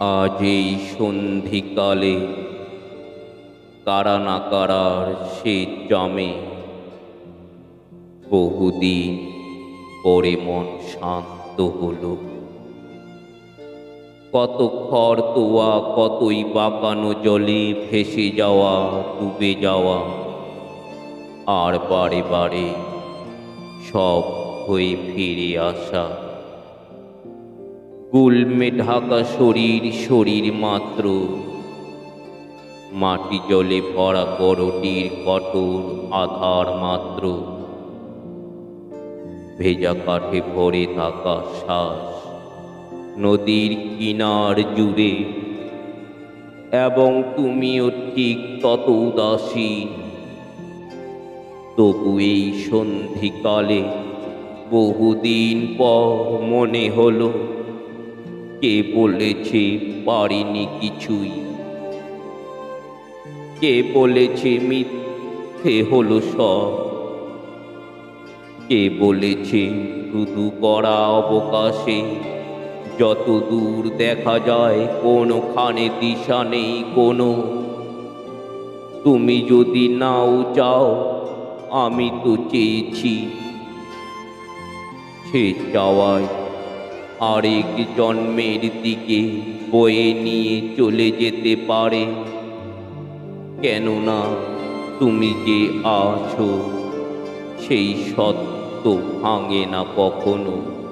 আজ এই সন্ধিকালে কারা না কারার সে জমে। বহুদিন পরে মন শান্ত হলো। কত খড় তোয়া, কতই বাঁকানো জলে ভেসে যাওয়া, ডুবে যাওয়া। আর বারে বারে সব হয়ে ফিরে আসা। গুলমে ঢাকা শরীর শরীর মাত্র। মাটি জলে ভরা করটির কঠোর আধার মাত্র। ভেজা কাঠে ভরে থাকা শ্বাস নদীর কিনার জুড়ে। এবং তুমিও ঠিক তত উদাসীন তবু এই সন্ধিকালে বহুদিন পর মনে হলো কে বলেছে পারিনি কিছুই? কে বলেছে মিথ্যে হলো সব? কে বলেছে শুধু করা অবকাশে? যত দূর দেখা যায়, কোনোখানে দিশা নেই কোনো। তুমি যদি নাও চাও, আমি তো চেয়েছি। সে চাওয়ায় আরেক জন্মের দিকে বয়ে নিয়ে চলে যেতে পারে। কেননা তুমি যে আছো, সেই সত্য ভাঙে না কখনো।